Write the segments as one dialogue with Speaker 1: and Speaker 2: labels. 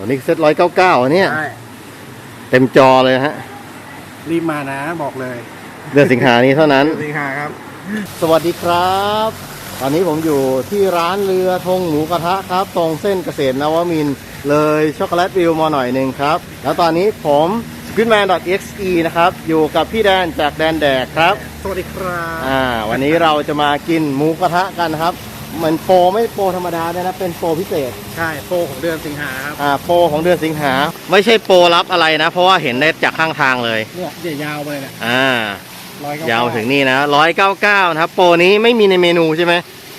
Speaker 1: วันนี้เซ็ตร้อยเก้าเก้าเนี่ย
Speaker 2: ใช่
Speaker 1: เต็มจอเลยฮะ
Speaker 2: รีบมานะบอกเลย
Speaker 1: เดือนสิงหานี้เท่านั้น
Speaker 2: สิงหาครับ
Speaker 1: สวัสดีครับ ตอนนี้ผมอยู่ที่ร้านเรือธงหมูกระทะครับ ตรงเส้นเกษตรนวมินทร์เลยช็อกโกแลตวิวมาหน่อยหนึ่งครับ แล้วตอนนี้ผม squidman.exe นะครับ อยู่กับพี่แดนจากแดนแดกครับ
Speaker 2: สวัสดีครับ
Speaker 1: อ่า วันนี้เราจะมากินหมูกระทะกันนะครับ เหมือนโปรไม่โปรธรรมดาด้วยนะ เป็นโปรพิเศษ
Speaker 2: ใช่โปรของเดือนสิงหาครับ
Speaker 1: อ่าโปรของเดือนสิงหา ไม่ใช่โปรรับอะไรนะ เพราะว่าเห็นได้จากข้างทางเลย
Speaker 2: เนี่ยเดี๋ยวยาวไปเลยเนี่ย
Speaker 1: อ่า
Speaker 2: ร้อย
Speaker 1: ยาวถึงนี่นะร้อยเก้าเก้านะครับ โปรนี้ไม่มีในเมนูใช่ไหม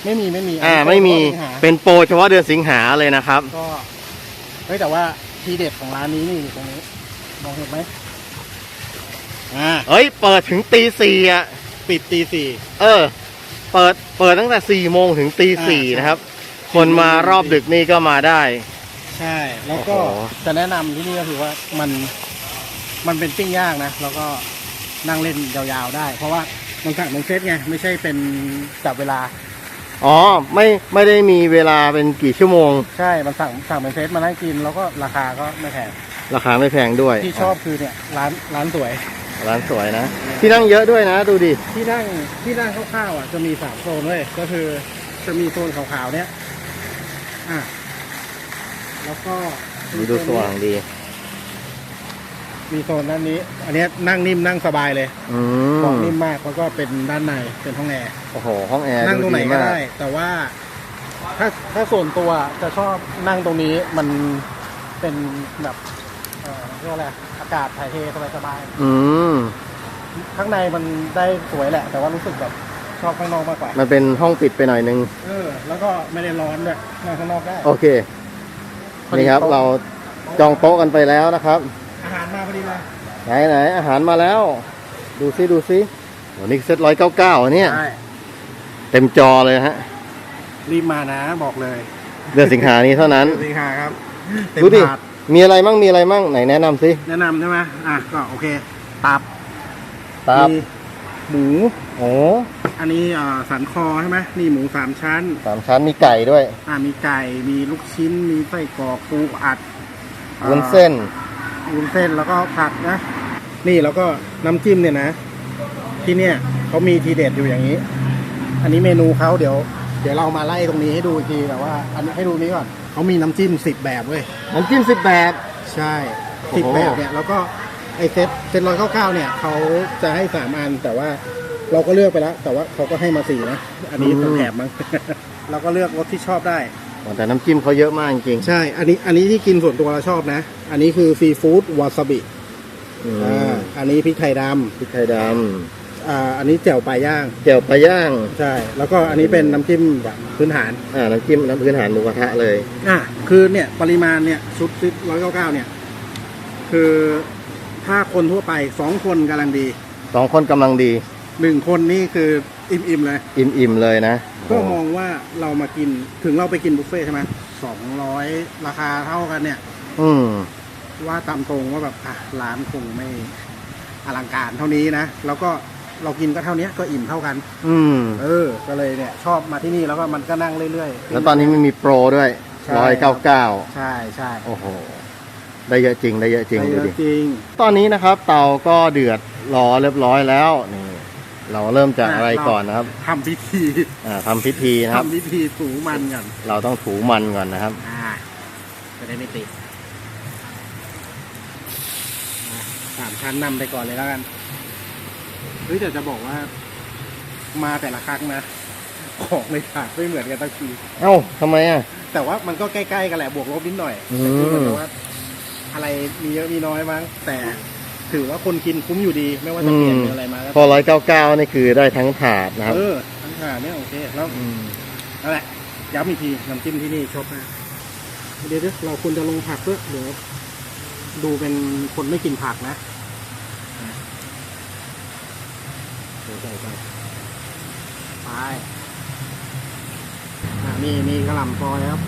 Speaker 2: ไม่มีไม่มี
Speaker 1: อ่า
Speaker 2: นนี้
Speaker 1: ไม่มี
Speaker 2: โปรสิงหา
Speaker 1: เป็นโปรเฉพาะเดือนสิงหาเลยนะครับ
Speaker 2: ก็เฮ้ยแต่ว่าทีเด็ดของร้านนี้นี่อยู่ตรงนี้มองเห็นไหมอ่า
Speaker 1: เอ้ย เปิดถึงตีสี่อะ
Speaker 2: ปิดตีสี่
Speaker 1: เออ เปิดเปิดตั้งแต่สี่โมงถึงตีสี่
Speaker 2: อ่า
Speaker 1: นะครับ คนมารอบดึกนี่ก็มาได้
Speaker 2: ใช่ แล้วก็
Speaker 1: โอ้โห
Speaker 2: จะแนะนำที่นี่ก็คือว่ามันมันเป็นปิ้งย่างนะ แล้วก็นั่งเล่นยาวๆได้ เพราะว่ามันสั่งเป็นเซตไง ไม่ใช่เป็นจับเวลา
Speaker 1: อ๋อไม่ไม่ได้มีเวลาเป็นกี่ชั่วโมง
Speaker 2: ใช่ มันสั่งสั่งเป็นเซตมานั่งกิน แล้วก็ราคาก็ไม่แพง
Speaker 1: ราคาไม่แพงด้วย
Speaker 2: ที่ชอบคือเนี่ยร้านร้านสวย
Speaker 1: ร้านสวยนะ ที่นั่งเยอะด้วยนะ ดูดิ
Speaker 2: ที่นั่งที่นั่งคร่าวๆอะจะมีสามโซนเลยก็คือจะมีโซนขาวๆเนี้ยอะแล้วก็
Speaker 1: ดูดูสว่างดี
Speaker 2: มีโซนด้านนี้ อันเนี้ยนั่งนิ่มนั่งสบายเลย
Speaker 1: อื
Speaker 2: เบาะ
Speaker 1: ม
Speaker 2: นิ่มมากแล้วก็เป็นด้านในเป็นห้องแอร์
Speaker 1: โอ้โห ห้องแอร์
Speaker 2: นั่งตรงไหน
Speaker 1: ดี
Speaker 2: ก็
Speaker 1: มาก
Speaker 2: ได้ แต่ว่า ถ้าถ้าส่วนตัวจะชอบนั่งตรงนี้มันเป็นแบบ เอ่อเรียกว่าอะไรอากาศถ่ายเทสบาย
Speaker 1: อืม
Speaker 2: ๆข้างในมันได้สวยแหละ แต่ว่ารู้สึกแบบชอบข้างนอกมากกว่า
Speaker 1: มันเป็นห้องปิดไปหน่อยนึง
Speaker 2: เออแล้วก็ไม่ได้ร้อนด้วยนั่งข้างนอกได้
Speaker 1: โอเค นี่ครับ เราจองโต๊ะกันไปแล้วนะครับ
Speaker 2: อาหารมาพอดีเลย
Speaker 1: ไหนไหนอาหารมาแล้ว ดูซิดูซิวันนี้เซ็ตร้อยเก้าเก้าเนี่ย
Speaker 2: ใช่
Speaker 1: เต็มจอเลยฮะ
Speaker 2: รีบมานะบอกเลย
Speaker 1: เดือนสิงหานี้เท่านั้น
Speaker 2: สิงหาครับเต็ม
Speaker 1: ดูดิ
Speaker 2: ถาด
Speaker 1: มีอะไรมั่งมีอะไรมั่งไหนแนะนำซิ
Speaker 2: แนะนำใช่ไหมอะก็โอเค ตับ
Speaker 1: ตับ
Speaker 2: มีหมู
Speaker 1: โอ้
Speaker 2: อันนี้อ่าสันคอใช่ไหมนี่หมูสามชั้น
Speaker 1: สามชั้นมีไก่ด้วย
Speaker 2: อ่ามีไก่ มีลูกชิ้น มีไส้กรอกปูอัด
Speaker 1: วุ้นเส้น
Speaker 2: อ่าวุ้นเส้นแล้วก็ผักนะ นี่แล้วก็น้ำจิ้มเนี่ยนะ ที่เนี่ยเขามีทีเด็ดอยู่อย่างนี้ อันนี้เมนูเขาเดี๋ยว เดี๋ยวเรามาไล่ตรงนี้ให้ดูอีกทีแต่ว่า อันนี้ให้ดูนี้ก่อน เขามีน้ำจิ้มสิบแบบเว้ย
Speaker 1: น้ำจิ้มสิบแบบ
Speaker 2: ใช่
Speaker 1: โอ้
Speaker 2: สิบ
Speaker 1: โห
Speaker 2: แบบเนี่ยแล้วก็ไอเซตเซตร้อยเก้าเก้าเนี่ยเขาจะให้สามอันแต่ว่าเราก็เลือกไปแล้ว แต่ว่าเขาก็ให้มาสี่นะ อันนี้เป็นแถมมั้ง เราก็เลือกรสที่ชอบได้
Speaker 1: แต่น้ำจิ้มเขาเยอะมากจริง
Speaker 2: ใช่ อันนี้อันนี้ที่กินส่วนตัวเราชอบนะ อันนี้คือซีฟู้ดวาซาบิ
Speaker 1: ๆอืม
Speaker 2: อ่า อันนี้พริกไทยด
Speaker 1: พริกไทยดำ
Speaker 2: อ่าอันนี้แจ่วปลาย่างำ
Speaker 1: เจียวปลาย่าง
Speaker 2: ใช่ แล้วก็อันนี้เป็นน้ำจิ้มแบบพื้นฐาน
Speaker 1: อ่าน้ำจิ้มน้ำพื้นฐานหมูกระทะเลย
Speaker 2: อะคือเนี่ยปริมาณเนี่ยชุดร้อยเก้าเก้าเนี่ย คือถ้าคนทั่วไปสองคนกำลังดี
Speaker 1: สองคนกำลังดี
Speaker 2: หนึ่งคนนี่คืออิ่มๆเลย
Speaker 1: อิ่มๆเลยนะ
Speaker 2: ก็มองว่าเรามากินถึงเราไปกินบุฟเฟ่ต์ใช่ไหมสองร้อยราคาเท่ากันเนี่ย
Speaker 1: อืม
Speaker 2: ว่าตามตรงว่าแบบอะร้านคงไม่อลังการเท่านี้นะ แล้วก็ เรากินก็เท่านี้ก็อิ่มเท่ากัน
Speaker 1: อืม
Speaker 2: เออ ก็เลยเนี่ย ชอบมาที่นี่แล้วก็มันก็นั่งเรื่อยๆ
Speaker 1: แล้วตอนนี้มันมีโปรด้วย
Speaker 2: ใช่
Speaker 1: ร้อยเก้าเก้า
Speaker 2: ใช่ใช่
Speaker 1: โอ้โห ได้เยอะจริง ได้เยอะจริง
Speaker 2: ไป
Speaker 1: ดู
Speaker 2: เยอะ
Speaker 1: ดิ
Speaker 2: จริง
Speaker 1: ตอนนี้นะครับ เตาก็เดือดรอเรียบร้อยแล้ว นี่ เราเริ่มจากอะไรก่อนนะครับ
Speaker 2: ทำพิธี
Speaker 1: อ่าทำพิธีนะครับ
Speaker 2: ทำพิธีถูมันกัน
Speaker 1: เราต้องถูมันก่อนนะครับ
Speaker 2: อ่าจะได้ไม่ติดอะสามชั้นนำไปก่อนเลยแล้วกันเฮ้ยแต่จะบอกว่า มาแต่ละครั้งนะของในถาดไม่เหมือนกันตั้งที
Speaker 1: เอ้าทำไมอะ
Speaker 2: แต่ว่ามันก็ใกล้ๆกันแหละบวกลบนิดหน่อย
Speaker 1: อืม
Speaker 2: แต่คือเหมือนกับว่า อะไรมีเยอะมีน้อยมั้งแต่ถือว่าคนกินคุ้มอยู่ดี ไม่ว่าจะเปลี่ยนเป็นอะไรมาก็
Speaker 1: พอร้อยเก้าเก้านี่คือได้ทั้งถาดนะครับ
Speaker 2: เออทั้งถาดเนี่ยโอเคแล้ว
Speaker 1: ม
Speaker 2: นั่นแหละย้ำอีกทีน้ำจิ้มที่นี่ชอบมากเดี๋ยวๆเราควรจะลงผักด้วยเดี๋ยวดูเป็นคนไม่กินผักนะ เดี๋ยวใส่ไปไปอะนี่มีกระหล่ำซอยครับ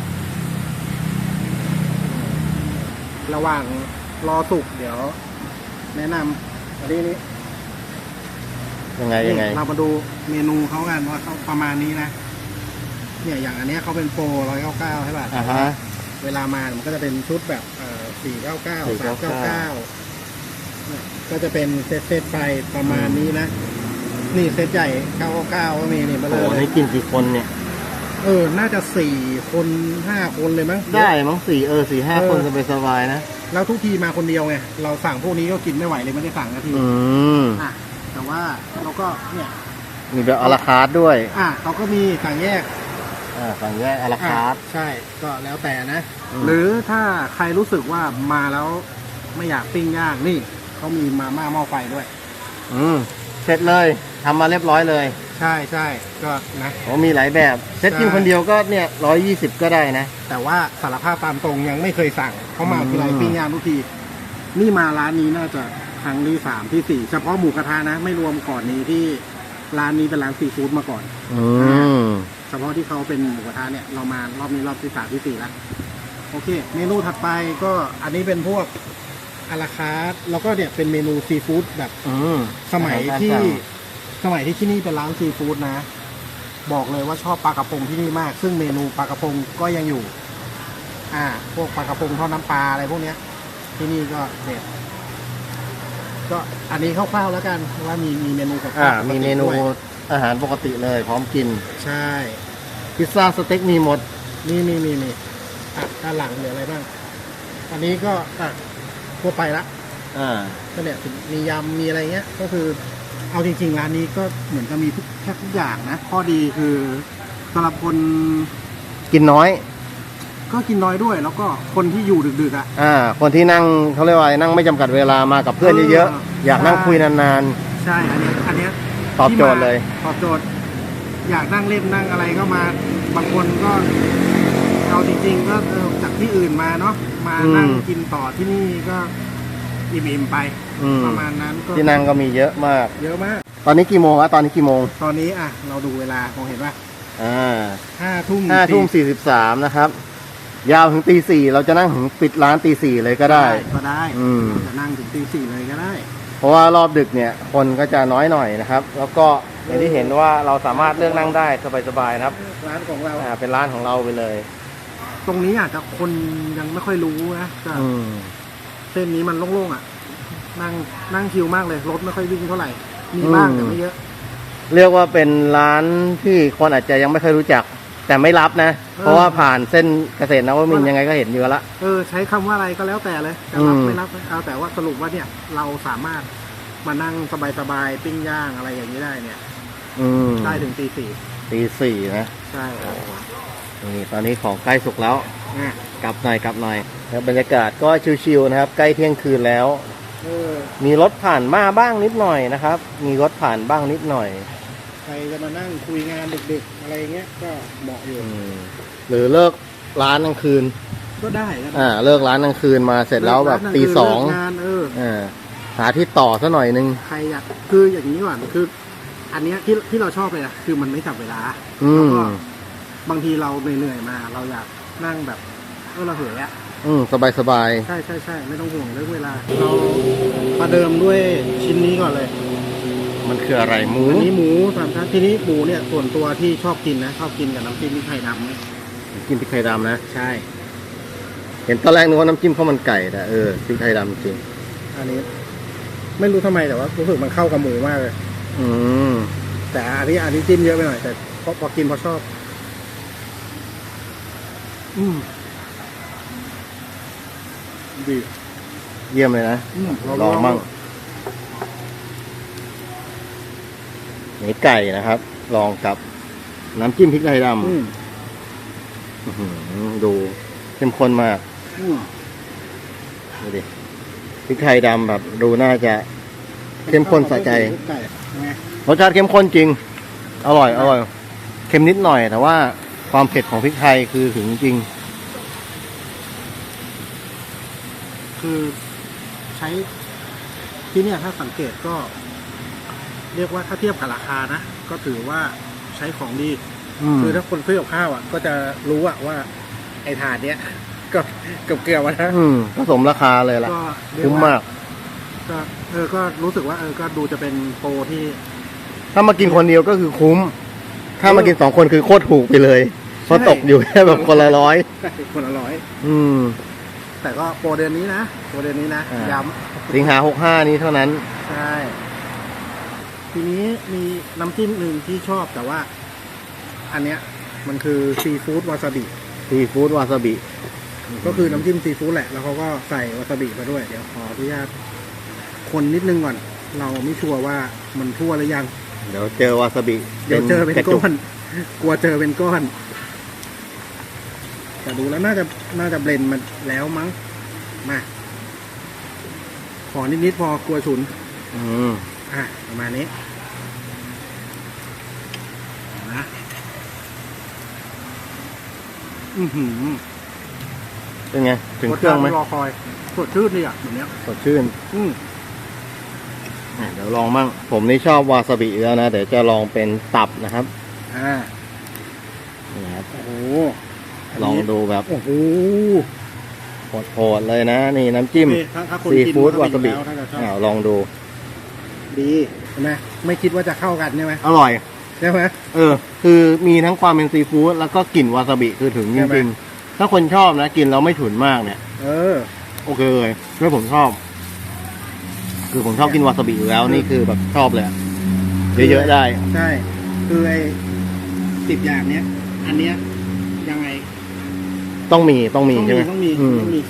Speaker 2: ระหว่างรอสุกเดี๋ยว แนะนำอันนี้นี่
Speaker 1: ยังไงยังไง
Speaker 2: นี่เรามาดูเมนูเขากันว่าเขาประมาณนี้นะ เนี่ยอย่างอันเนี้ยเขาเป็นโปรร้อยเก้าเก้าใช่ป่ะ
Speaker 1: อ่าฮะ
Speaker 2: เวลามามันก็จะเป็นชุดแบบเอ่สี่เก้าเก้า
Speaker 1: 499
Speaker 2: สามเก้าเก้าก็จะเป็นเซตเซตๆไปประมาณนี้นะ นี่เซตใหญ่เก้าเก้าก็มีนี่มาเล
Speaker 1: โอ้โห
Speaker 2: ย
Speaker 1: นี่กินกี่คนเนี่ย
Speaker 2: เออ น่าจะสี่คนห้าคนเลยมั้ง
Speaker 1: ได้มั้งสี่เออสี่ห้า
Speaker 2: เออ
Speaker 1: คนสบายสบายๆนะ
Speaker 2: แล้วทุกทีมาคนเดียวไง เราสั่งพวกนี้ก็กินไม่ไหวเลยไม่ได้สั่งนาที
Speaker 1: อืม
Speaker 2: อะแต่ว่าเราก็เนี่ย
Speaker 1: มีแบบอลาคาร์ดด้วย
Speaker 2: อะเขาก็มีสั่งแยก
Speaker 1: อ่าสั่งแยกอลาคาร์ด
Speaker 2: อะใช่ก็แล้วแต่นะ
Speaker 1: อืม
Speaker 2: หรือถ้าใครรู้สึกว่ามาแล้วไม่อยากปิ้งย่างนี่เขามีมาม่าหม้อไฟด้วย
Speaker 1: อืมเสร็จเลย ทำมาเรียบร้อยเลย
Speaker 2: ใช่ใช่ก็นะ
Speaker 1: ผมมีหลายแบบเซตกิน
Speaker 2: ใช่
Speaker 1: คนเดียวก็เนี่ยร้อยยี่สิบก็ได้นะ
Speaker 2: แต่ว่าสารภาพตามตรงยังไม่เคยสั่งเขามา
Speaker 1: อืม
Speaker 2: ทีไรปิ้งย่างทุกที นี่มาร้านนี้น่าจะครั้งที่สามที่สี่เฉพาะหมูกระทะนะ ไม่รวมก่อนนี้ที่ร้านนี้เป็นร้านซีฟู้ดมาก่อน
Speaker 1: อืม
Speaker 2: เฉพาะที่เขาเป็นหมูกระทะเนี่ยเรามารอบนี้รอบที่สามที่สี่แล้วโอเค เมนูถัดไปก็อันนี้เป็นพวกอาราคาร์ทแล้วก็เนี่ยเป็นเมนูซีฟู้ดแบบ
Speaker 1: อืม
Speaker 2: สมัย
Speaker 1: อาหารตา
Speaker 2: ที่
Speaker 1: สั่ง
Speaker 2: สมัยที่ที่นี่เป็นร้านซีฟู้ดนะ บอกเลยว่าชอบปลากระพงที่นี่มาก ซึ่งเมนูปลากระพงก็ยังอยู่ อ่า พวกปลากระพงทอดน้ำปลาอะไรพวกเนี้ย ที่นี่ก็เด็ดก็อันนี้คร่าวๆแล้วกันว่ามีมีเมนูกับ
Speaker 1: อ่า
Speaker 2: ข้าวปกติ
Speaker 1: มีเมนู
Speaker 2: ด้วย
Speaker 1: อาหารปกติเลย พร้อมกิน
Speaker 2: ใช่
Speaker 1: พิซซ่าสเต็กมีหมด
Speaker 2: นี่นี่นี่นี่อะด้านหลังเหลืออะไรบ้าง อันนี้ก็อะทั่วไปละ
Speaker 1: อ่า
Speaker 2: ก็เนี่ยมียำมีอะไรเงี้ย ก็คือ เอาจริงๆ ร้านนี้ก็เหมือนจะมีทุกแทบทุกอย่างนะ ข้อดีคือสำหรับคน
Speaker 1: กินน้อย
Speaker 2: ก็กินน้อยด้วย แล้วก็คนที่อยู่ดึกๆอะ
Speaker 1: อ่า คนที่นั่งเขาเรียกว่าอะไรนั่งไม่จำกัดเวลามากับเพื่อนเยอะ
Speaker 2: เออ
Speaker 1: ๆอยากนั่ง
Speaker 2: ใช่
Speaker 1: คุยนาน
Speaker 2: ใช่อันเนี้ยอันเนี้ย
Speaker 1: ตอบโจทย์เลย
Speaker 2: ที่มาตอบโจทย์ อยากนั่งเล่นนั่งอะไรก็มา บางคนก็ เอาจริง ๆ ก็เออจากที่อื่นมาเนาะมา
Speaker 1: อืม
Speaker 2: นั่งกินต่อที่นี่ก็อิ่มๆไป
Speaker 1: อืม
Speaker 2: ประมาณนั้นก็
Speaker 1: ๆที่นั่งก็มีเยอะมาก
Speaker 2: เยอะมาก
Speaker 1: ตอนนี้กี่โมงอะตอนนี้กี่โมง
Speaker 2: ตอนนี้อะเราดูเวลามองเห็นว่า
Speaker 1: อ่า
Speaker 2: ห้าทุ่ม
Speaker 1: ห้าทุ่มสี่สิบสามนะครับ ยาวถึงตีสี่เราจะนั่งถึงปิดร้านตีสี่เลยก็ได้
Speaker 2: ก็ได้
Speaker 1: อืม
Speaker 2: จะนั่งถึงตีสี่เลยก็ได้
Speaker 1: เพราะว่ารอบดึกเนี่ยคนก็จะน้อยหน่อยนะครับ แล้วก็อย่างที่เห็นว่าเราสามารถเลือกนั่งได้สบายๆนะครับ
Speaker 2: ร้านของเรา
Speaker 1: อ่าเป็นร้านของเราไปเลย
Speaker 2: ตรงนี้อาจจะคนยังไม่ค่อยรู้นะแต่
Speaker 1: อืม
Speaker 2: เส้นนี้มันโล่งๆอะ นั่งนั่งคิวมากเลย รถไม่ค่อยวิ่งเท่าไหร่ มีบ้างแต่ไม่เยอะ
Speaker 1: เรียกว่าเป็นร้านที่คนอาจจะยังไม่ค่อยรู้จัก แต่ไม่รับนะ เพราะว่าผ่านเส้นเกษตรนวมินทร์ยังไงก็เห็นอยู่แล้วละ
Speaker 2: เออใช้คำว่าอะไรก็แล้วแต่เลยจะรับ
Speaker 1: อืม
Speaker 2: ไม่รับเอาแต่ว่าสรุปว่าเนี่ยเราสามารถมานั่งสบายๆปิ้งย่างอะไรอย่างนี้ได้เนี่ย
Speaker 1: อืม
Speaker 2: ได้ถึงตีสี่
Speaker 1: ตีสี่นะ
Speaker 2: ใช่ครับ
Speaker 1: นี่ตอนนี้ของใกล้สุกแล้ว
Speaker 2: อะ
Speaker 1: กลับหน่อยกลับหน่อยแล้วบรรยากาศก็ชิวๆนะครับ ใกล้เที่ยงคืนแล้ว
Speaker 2: เออ
Speaker 1: มีรถผ่านมาบ้างนิดหน่อยนะครับ มีรถผ่านบ้างนิดหน่อย
Speaker 2: ใครจะมานั่งคุยงานดึกๆอะไรเงี้ยก็เหมาะอยู่
Speaker 1: อืมหรือเลิกร้านกลางคืน
Speaker 2: ก็ได้ก็ได้
Speaker 1: อ่า เลิกร้านกลางคืนมาเสร็จแล้วแบบ
Speaker 2: เลิกร้าน
Speaker 1: ตีสอง
Speaker 2: เลิกงานเออ
Speaker 1: อ่าหาที่ต่อซะหน่อยนึง
Speaker 2: ใครอยากคืออย่างนี้ก่อนคือ อันเนี้ยที่ที่เราชอบเลยอะคือมันไม่จับเวลา
Speaker 1: อื
Speaker 2: แล้ว
Speaker 1: ม
Speaker 2: ก็บางทีเราเหนื่อยๆมา เราอยากนั่งแบบ เออเราเหยอะ
Speaker 1: อืมสบายสบาย
Speaker 2: ใช่ใช่ใช่ไม่ต้องห่วงเรื่องเวลา เราประเดิมด้วยชิ้นนี้ก่อนเลย
Speaker 1: ๆมันคืออะไรหมู
Speaker 2: อันนี้หมูสามชั้นทีนี้หมูเนี่ยส่วนตัวที่ชอบกินนะชอบกินกับน้ำจิ้มพริกไทยดำเนี่ย
Speaker 1: กินพริกไทยดำนะ
Speaker 2: ใช่
Speaker 1: เห็นตอนแรกนึกว่าน้ำจิ้มข้าวมันไก่แต่เออพริกไทยดำจริง
Speaker 2: อันนี้ ไม่รู้ทำไมแต่ว่ารู้สึกมันเข้ากับหมูมากเลย
Speaker 1: อืม
Speaker 2: แต่อันนี้อันนี้จิ้มเยอะไปหน่อยแต่พอพอกินพอชอบ อืม ดี
Speaker 1: เยี่ยมเลยนะ
Speaker 2: อืมเรา
Speaker 1: ลองมั่งนี่ไก่นะครับ ลองกับน้ำจิ้มพริกไทยด
Speaker 2: อืมำ
Speaker 1: อื้อหือดูเข้มข้นมาก
Speaker 2: อืม
Speaker 1: ดูดิพริกไทยดำแบบ ดูน่าจะเข้มข้นสะใจ
Speaker 2: ไก่ไง
Speaker 1: รสชาติเข้มข้นจริง อร่อยอร่อยเค็มนิดหน่อย แต่ว่าความเผ็ดของพริกไทยคือถึงจริง
Speaker 2: คือใช้ที่เนี่ยถ้าสังเกตก็ เรียกว่าถ้าเทียบกับราคานะ ก็ถือว่าใช้ของดี
Speaker 1: อืม
Speaker 2: คือถ้าคนซื้อกับข้าวอะ ก็จะรู้อะว่า ไอ้ถาดเนี้ยก็เกือบเกือบๆนะ
Speaker 1: อืมผสมราคาเลยล่ะ
Speaker 2: ก็เรีย
Speaker 1: คุ้ม
Speaker 2: ว่
Speaker 1: มาก
Speaker 2: ก็เออก็รู้สึกว่า เออก็ดูจะเป็นโปรที่
Speaker 1: ถ้ามากินคนเดียวก็คือคุ้ม ถ้ามากินสองคนคือโคตรถูกไปเลยเพราะตกอยู่แค่แบบคนละร้อย
Speaker 2: คนละร้อย
Speaker 1: อืม
Speaker 2: แต่ก็โปรเดือนนี้นะโปรเดือนนี้นะ
Speaker 1: อ่า
Speaker 2: ย้
Speaker 1: สิงหาหกห้านี้เท่านั้นำ
Speaker 2: ใช่ ทีนี้มีน้ำจิ้มหนึ่งที่ชอบแต่ว่า อันเนี้ยมันคือซีฟู้ดวาซาบิ
Speaker 1: ซีฟู้ดวาซาบิ
Speaker 2: ก็คือน้ำจิ้มซีฟู้ดแหละ แล้วเขาก็ใส่วาซาบิมาด้วย เดี๋ยวขออนุญาตคนนิดนึงก่อน เราไม่ชัวร์ว่ามันทั่วหรือยัง
Speaker 1: เดี๋ยวเจอวาซาบิ
Speaker 2: เดี๋ยวเจอเป็น
Speaker 1: กระจุ
Speaker 2: ก้อน กลัวเจอเป็นก้อน แต่ดูแล้วน่าจะน่าจะเบลนด์มันแล้วมั้ง มาขอนิดๆพอกลัวฉุน
Speaker 1: อืม
Speaker 2: อะประมาณนี้นะอือหือ
Speaker 1: เป็นไง ถึงเครื่องไหม
Speaker 2: สชาติรอคอยสดชื่นเลยอะแบบเนี้ย
Speaker 1: สดชื่น
Speaker 2: อืม
Speaker 1: อะเดี๋ยวลองมั่ง ผมนี่ชอบวาซาบิอยู่แล้วนะ เดี๋ยวจะลองเป็นตับนะครับ
Speaker 2: อ่า
Speaker 1: นี่ครับ
Speaker 2: โอ้โหน
Speaker 1: ลอง
Speaker 2: นี้
Speaker 1: ดูแบบ
Speaker 2: โอ้โห
Speaker 1: โหดๆเลยนะ นี่น้ำจิ้ม
Speaker 2: โอเคถ้าถ้าคน
Speaker 1: ซี
Speaker 2: กิน
Speaker 1: ฟู้ดวาซาบิ
Speaker 2: แล้วน่าจะชอบ
Speaker 1: อ้าวลองดู
Speaker 2: ดีเห็นไหมไม่คิดว่าจะเข้ากันใช่ไหม
Speaker 1: อร่อย
Speaker 2: ใช่ไหม
Speaker 1: เออ คือมีทั้งความเป็นซีฟู้ดแล้วก็กลิ่นวาซาบิคือถึงจ
Speaker 2: ใช่ไหม
Speaker 1: ริงๆถ้าคนชอบนะกินแล้วไม่ฉุนมากเนี่ย
Speaker 2: เออ
Speaker 1: โอเคเลยด้วยผมชอบ คือผมชอบกินวาซาบิอยู่แล้วนี่คือแบบชอบเลยอะเยอะๆได้
Speaker 2: ใช่ คือไอ้สิบอย่างเนี้ย อันเนี้ยยังไง
Speaker 1: ต้องมีต้องมี
Speaker 2: ต้อง
Speaker 1: ใช่
Speaker 2: มี
Speaker 1: ไหม
Speaker 2: ต้องมี
Speaker 1: อืม
Speaker 2: ต้องมี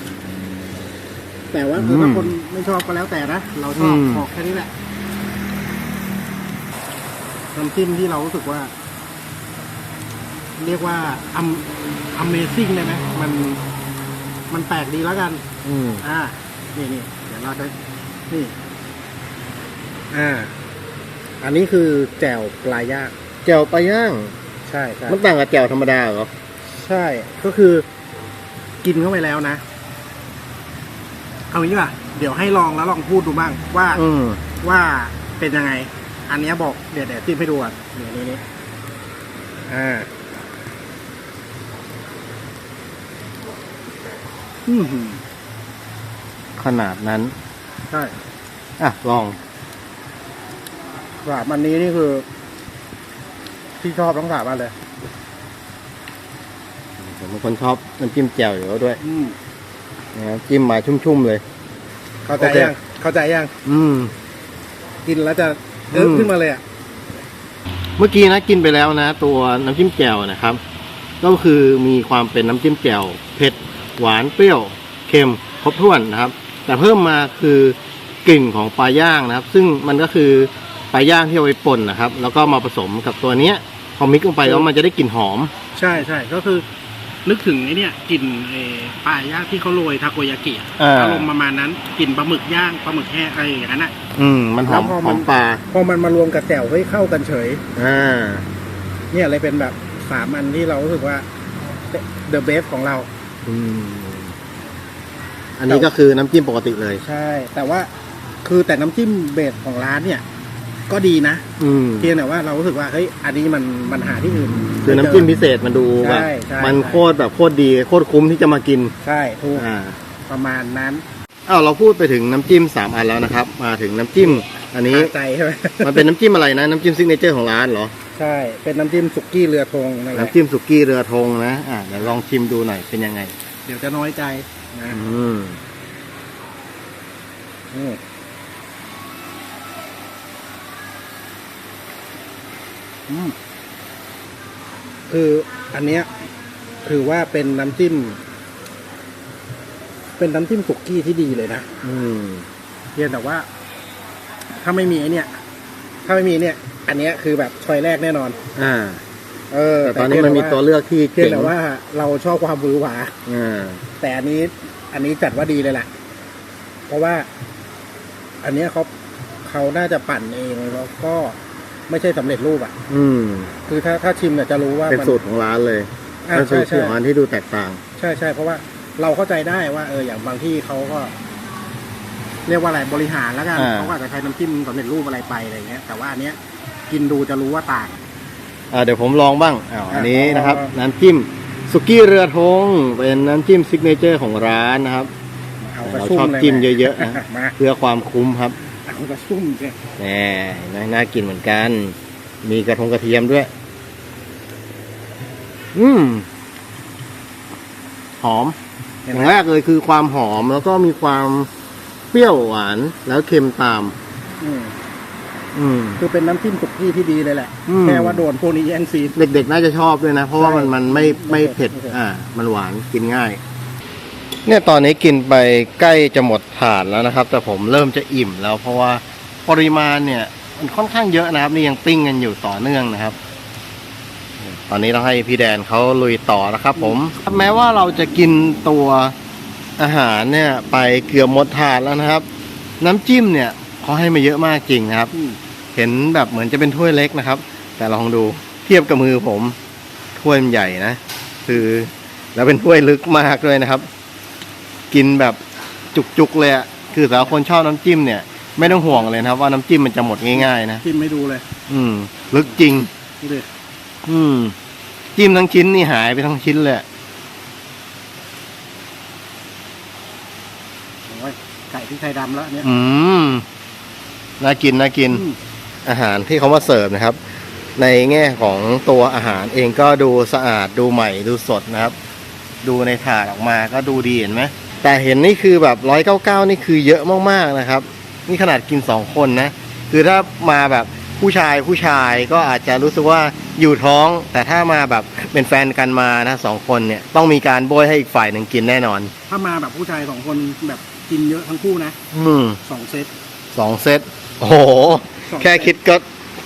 Speaker 2: แต่ว่า
Speaker 1: อืม
Speaker 2: ถ้าคนไม่ชอบก็แล้วแต่นะเราชอบ
Speaker 1: อืม
Speaker 2: บอกแค่นี้แหละน้ำจิ้มที่เรารู้สึกว่า เรียกว่า am amazing ได้ไหมมัน มันแปลกดีแล้วกัน
Speaker 1: อืม
Speaker 2: อ่า นี่นี่เดี๋ยวเราจะนี่ อ่า อันนี้คือแจ่วปลาย่าง
Speaker 1: แจ่วปลาย่าง
Speaker 2: ใช่ใช่
Speaker 1: มันต่างกับแจ่วธรรมดาเหรอ
Speaker 2: ใช่ ก็คือ กินเข้าไปแล้วนะ เอางี้ป่ะ เดี๋ยวให้ลองแล้วลองพูดดูบ้างว่า
Speaker 1: อืม
Speaker 2: ว่าเป็นยังไง อันเนี้ยบอกเดี๋ยวเดี๋ยวจิ้มให้ดูอะเดี๋ยวนี้นี่อ่าอืม
Speaker 1: ขนาดนั้น
Speaker 2: ใช่
Speaker 1: อะ ลอง
Speaker 2: สามอันนี้นี่คือ ที่ชอบทั้งสามอันเลย
Speaker 1: ผมเป็นคนชอบน้ำจิ้มแจ่วอยู่แล้วด้วย
Speaker 2: อืม
Speaker 1: นะครับจิ้มมาชุ่มๆเลย
Speaker 2: เข้าใจ
Speaker 1: โอเค
Speaker 2: ยังเข้าใจยัง
Speaker 1: อืม
Speaker 2: กินแล้วจะเอิบ
Speaker 1: อืม
Speaker 2: ขึ้นมาเลยอะ
Speaker 1: เมื่อกี้นะกินไปแล้วนะ ตัวน้ำจิ้มแจ่วนะครับ ก็คือมีความเป็นน้ำจิ้มแจ่วเผ็ดหวานเปรี้ยวเค็มครบถ้วนนะครับ แต่เพิ่มมาคือกลิ่นของปลาย่างนะครับ ซึ่งมันก็คือปลาย่างที่เอาไปป่นนะครับ แล้วก็มาผสมกับตัวเนี้ยพอมิกลงไปแล้วมันจะได้กลิ่นหอม
Speaker 2: ใช่ใช่ก็คือ นึกถึงไอ้เนี่ยกลิ่นเออปลาย่างที่เขาโรยทาโกยากิอะ
Speaker 1: อ่า
Speaker 2: อารมณ์ประมาณนั้นกลิ่นปลาหมึกย่างปลาหมึกแห้งอะไรอย่างนั้นอะ
Speaker 1: อืม มันหอม
Speaker 2: แล้วพอ
Speaker 1: ห
Speaker 2: มั
Speaker 1: อน มปลา
Speaker 2: พอมันมารวมกับแจ่วเฮ้ยเข้ากันเฉย
Speaker 1: อ่า
Speaker 2: เนี่ยเลยเป็นแบบสามอันที่เรารู้สึกว่า the best ของเรา
Speaker 1: อืมอันนี้ก็คือน้ำจิ้มปกติเลย
Speaker 2: ใช่ แต่ว่าคือแต่น้ำจิ้มเบสของร้านเนี่ย ก็ดีนะ
Speaker 1: อืม
Speaker 2: เพียงแต่ว่าเรารู้สึกว่าเฮ้ยอันนี้มันมันหาที่อื่น
Speaker 1: คือน้ำจิ้มพิเศษมันดูแบบ
Speaker 2: ใช่ใช่
Speaker 1: มัน
Speaker 2: ใช่
Speaker 1: โคตรแบบโคตรดีโคตรคุ้มที่จะมากิน
Speaker 2: ใช่ถูก
Speaker 1: อ่า
Speaker 2: ประมาณนั้น
Speaker 1: อ้าวเราพูดไปถึงน้ำจิ้มสามอันแล้วนะครับ มาถึงน้ำจิ้ม อันนี้
Speaker 2: คาใจใช่ไหม
Speaker 1: มันเป็นน้ำจิ้มอะไรนะน้ำจิ้มซิกเนเจอร์ของร้านเหรอ
Speaker 2: ใช่ เป็นน้ำจิ้มสุกี้เรือธงนั่นแหละ
Speaker 1: น้ำจิ้มสุกี้เรือธงนะ อ่าเดี๋ยวลองชิมดูหน่อยเป็นยังไง
Speaker 2: เดี๋ยวจะน้อยใจนะ
Speaker 1: อืม
Speaker 2: อืมอืม คืออันเนี้ยถือว่าเป็นน้ำจิ้ม เป็นน้ำจิ้มสุกี้ที่ดีเลยนะ
Speaker 1: อืม
Speaker 2: เพียงแต่ว่า ถ้าไม่มีไอเนี่ย ถ้าไม่มีเนี่ย อันเนี้ยคือแบบชอยแรกแน่นอน
Speaker 1: อ่า
Speaker 2: เออ
Speaker 1: แต่ตอนนี้มันมีตัวเลือกที่
Speaker 2: เพียง
Speaker 1: เจ๋ง
Speaker 2: แต่ว่าเราชอบความหวือหวา
Speaker 1: อ่า
Speaker 2: แต่อันนี้ อันนี้จัดว่าดีเลยแหละเพราะว่า อันเนี้ยเขาเขาน่าจะปั่นเองแล้วก็ ไม่ใช่สำเร็จรูปอะ
Speaker 1: อืม
Speaker 2: คือถ้าถ้าชิมเนี่ยจะรู้ว่า
Speaker 1: เป็น
Speaker 2: มั
Speaker 1: สูตรของร้านเลย
Speaker 2: อ่า
Speaker 1: เป็นสู
Speaker 2: ใช่
Speaker 1: ตร
Speaker 2: ใช่
Speaker 1: ของร้านที่ดูแตกต่าง
Speaker 2: ใช่ใช่เพราะว่าเราเข้าใจได้ว่า เอออย่างบางที่เขาก็ เรียกว่าอะไรบริหารแล้วกัน
Speaker 1: อ่า
Speaker 2: เขาก็อาจจะใช้น้ำจิ้มสำเร็จรูปอะไรไปอะไรเงี้ย แต่ว่าอันเนี้ยกินดูจะรู้ว่าต่าง
Speaker 1: อ่าเดี๋ยวผมลองบ้างอ้าวอันนี้
Speaker 2: อะ
Speaker 1: นะครับ
Speaker 2: ลอง
Speaker 1: น้ำจิ้มสุกี้เรือธงเป็นน้ำจิ้มซิกเนเจอร์ของร้านนะครับ
Speaker 2: เอากระ
Speaker 1: เรา
Speaker 2: ชุ่ม
Speaker 1: ชอบ
Speaker 2: เลย
Speaker 1: จิ้มเยอะๆนะ
Speaker 2: มา
Speaker 1: เพื่อความคุ้มครับ
Speaker 2: เอากระชุ่มเลย
Speaker 1: แหมน่าน่ากินเหมือนกัน มีกระทงกระเทียมด้วย อืม หอม
Speaker 2: เห็
Speaker 1: อน
Speaker 2: ไหม
Speaker 1: ย่างแรกเลยคือความหอมแล้วก็มีความเปรี้ยวหวานแล้วเค็มตาม
Speaker 2: อืม
Speaker 1: อืม
Speaker 2: คือเป็นน้ำจิ้มสุกี้ที่ดีเลยแหละ
Speaker 1: อืม
Speaker 2: แค่ว่าโดนพวกนี้แย่งซีน
Speaker 1: เด็กๆน่าจะชอบด้วยนะ เพราะว่ามัน
Speaker 2: ใช่
Speaker 1: มันไม่ไม่เผ็ด
Speaker 2: ไม่เผ็ด
Speaker 1: อ่า มันหวานกินง่าย เนี่ยตอนนี้กินไปใกล้จะหมดถาดแล้วนะครับ แต่ผมเริ่มจะอิ่มแล้วเพราะว่าปริมาณเนี่ย มันค่อนข้างเยอะนะครับ นี่ยังปิ้งกันอยู่ต่อเนื่องนะครับ ตอนนี้เราให้พี่แดนเขาลุยต่อนะครับผมแม้ว่าเราจะกินตัวอาหารเนี่ย ไปเกือบหมดถาดแล้วนะครับ น้ำจิ้มเนี่ยเขาให้มาเยอะมากจริงนะครับ เห็นแบบเหมือนจะเป็นถ้วยเล็กนะครับ แต่ลองดูเทียบกับมือผมถ้วยมันใหญ่นะ คือแล้วเป็นถ้วยลึกมากด้วยนะครับ กินแบบจุกๆเลยอะคือสำหรับคนชอบน้ำจิ้มเนี่ย ไม่ต้องห่วงเลยนะครับ ว่าน้ำจิ้มมันจะหมดง่ายๆนะ
Speaker 2: จิ้มไม่ดูเลย
Speaker 1: อืม ลึกจริง
Speaker 2: ดูดิ
Speaker 1: อืม จิ้มทั้งชิ้นนี่หายไปทั้งชิ้นเลยอะ
Speaker 2: โอ้ยไก่พริกไทยดำแล้วเนี่ย
Speaker 1: อืม น่ากินน่ากิน
Speaker 2: อืม
Speaker 1: อาหารที่เขามาเสิร์ฟนะครับ ในแง่ของตัวอาหารเองก็ดูสะอาดดูใหม่ดูสดนะครับ ดูในถาดออกมาก็ดูดีเห็นไหม แต่เห็นนี่คือแบบร้อยเก้าเก้านี่คือเยอะมากๆนะครับ นี่ขนาดกินสองคนนะ คือถ้ามาแบบผู้ชายผู้ชายก็อาจจะรู้สึกว่าอยู่ท้อง แต่ถ้ามาแบบเป็นแฟนกันมานะสองคนเนี่ยต้องมีการโบยให้อีกฝ่ายหนึ่งกินแน่นอน
Speaker 2: ถ้ามาแบบผู้ชายสองคนแบบกินเยอะทั้งคู่นะ
Speaker 1: อืม
Speaker 2: สองเซต
Speaker 1: สองเซตโอ้โห
Speaker 2: สอง
Speaker 1: แค่คิดก็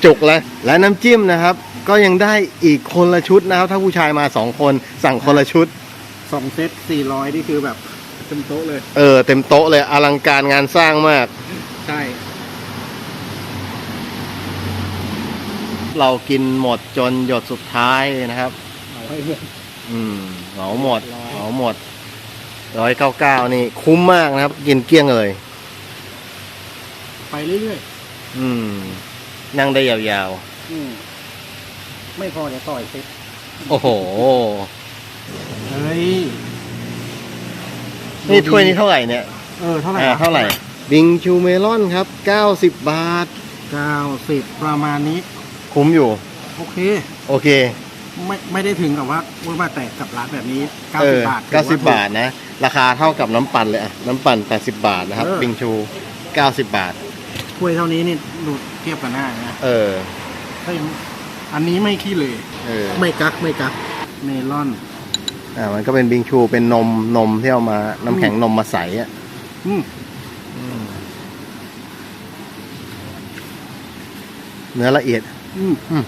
Speaker 1: จุกแล้ว และน้ำจิ้มนะครับ ก็ยังได้อีกคนละชุดนะครับ ถ้าผู้ชายมาสองคนสั่งคนละชุด
Speaker 2: สองเซตสี่ร้อยนี่คือแบบ เต็มโต๊ะเลย
Speaker 1: เออเต็มโต๊ะเลยอลังการงานสร้างมาก
Speaker 2: ใช่
Speaker 1: เรากินหมดจนหยดสุดท้ายนะครับ
Speaker 2: เอาให้เพื่อน
Speaker 1: อืมเหมาหมด
Speaker 2: ร้อย
Speaker 1: เหมาหมดร้อยเก้าเก้านี่ คุ้มมากนะครับ กินเกลี้ยงเลย
Speaker 2: ไปเรื่อย
Speaker 1: อืม นั่งได้ยาว
Speaker 2: ๆอืมไม่พอเดี๋ยวต่อยเซต
Speaker 1: ๆ โอ้โห
Speaker 2: เฮ้ย
Speaker 1: นี่ถ้วยนี้เท่าไหร่เนี่ย
Speaker 2: เออเท่าไหร่
Speaker 1: อ่าวะเท่าไหร่บิงชูเมลอนครับ 90 บาท
Speaker 2: เก้าสิบประมาณนี้
Speaker 1: คุ้มอยู่
Speaker 2: โอเค
Speaker 1: โอเค
Speaker 2: ไม่ไม่ได้ถึงกับว่าว่ามาแตกกับร้านแบบนี้เก้า
Speaker 1: เอ
Speaker 2: สิบ
Speaker 1: อบา
Speaker 2: ท
Speaker 1: เก้าสิบบาทนะ ราคาเท่ากับน้ำปั่นเลยอะน้ำปั่น 80 บาทนะครับ
Speaker 2: เออ
Speaker 1: บิงชู 90 บาท
Speaker 2: ถ้วยเท่านี้นี่ดูเทียบกันหน้านะ
Speaker 1: เออ
Speaker 2: ถ้ายังอันนี้ไม่ขี้เลย
Speaker 1: เออ
Speaker 2: ไม่กักไม่กักเมลอน
Speaker 1: อ่ามันก็เป็นบิงชูเป็นนมนมที่เอามา น้ำแข็งนมมาใส่อะ
Speaker 2: อืม
Speaker 1: เนื้อละเอียด
Speaker 2: อืม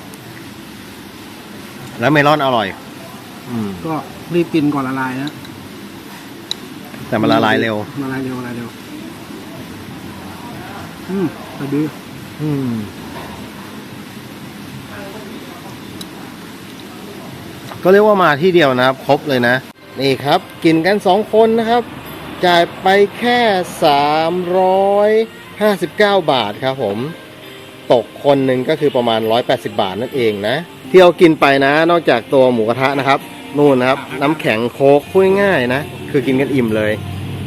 Speaker 1: แล้วเมลอนอร่อย อืม
Speaker 2: ก็รีบกินก่อนละลายนะ
Speaker 1: แต่มันละลายเร็ว
Speaker 2: ละลายเร็วละลายเร็ว อืมแต่ดี
Speaker 1: อืม ก็เรียกว่ามาที่เดียวนะครับ ครบเลยนะ นี่ครับ กินกันสองคนนะครับ จ่ายไปแค่ 359 บาทครับผม ตกคนหนึ่งก็คือประมาณ 180 บาทนั่นเองนะ ที่เรากินไปนะ นอกจากตัวหมูกระทะนะครับ นู่นนะครับ น้ำแข็งโค้กพูดง่ายๆนะ คือกินกันอิ่มเลย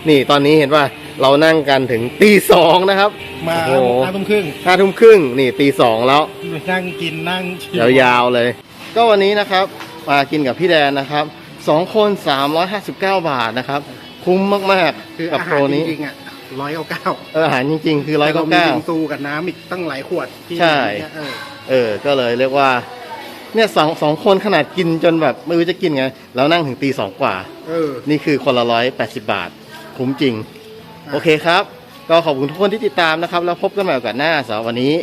Speaker 1: นี่ตอนนี้เห็นว่าเรานั่งกันถึงตีสองนะครับ
Speaker 2: มา
Speaker 1: โอ้โห
Speaker 2: ห้าทุ่มครึ่ง
Speaker 1: ห้าทุ่มครึ่งนี่ตีสองแล้ว
Speaker 2: นั่งกินนั่งชิ
Speaker 1: ยาวๆเลย ก็วันนี้นะครับ มากินกับพี่แดนนะครับสองคน 359 บาทนะครับ คุ้มมาก
Speaker 2: คือ
Speaker 1: ๆ กับ
Speaker 2: อา
Speaker 1: โป
Speaker 2: หาร
Speaker 1: ร
Speaker 2: จ
Speaker 1: นี้
Speaker 2: ริงๆอะร้อยเก้าเก้า
Speaker 1: เอออาหารจริง ๆ คือร้อย
Speaker 2: เรา
Speaker 1: เก้า
Speaker 2: มี
Speaker 1: เก้า
Speaker 2: บิงซูกับน้ำอีกตั้งหลายขวดที่
Speaker 1: ใช่
Speaker 2: เนี่ยเออ
Speaker 1: เออ ก็เลยเรียกว่า เนี่ยสองสองคนขนาดกินจนแบบไม่รู้จะกินไง แล้วนั่งถึงตีสองกว่า
Speaker 2: เออ
Speaker 1: นี่คือคนละร้อยแปดสิบาท คุ้มจริง
Speaker 2: อะ
Speaker 1: โอเคครับ ก็ขอบคุณทุกคนที่ติดตามนะครับ แล้วพบกันใหม่โอกาสหน้าสำหรับวันนี้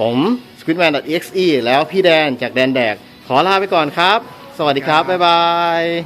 Speaker 1: ผม squidman.exe แล้วพี่แดนจากแดนแดก ขอลาไปก่อนครับ สวัสดีครับ บ๊ายบาย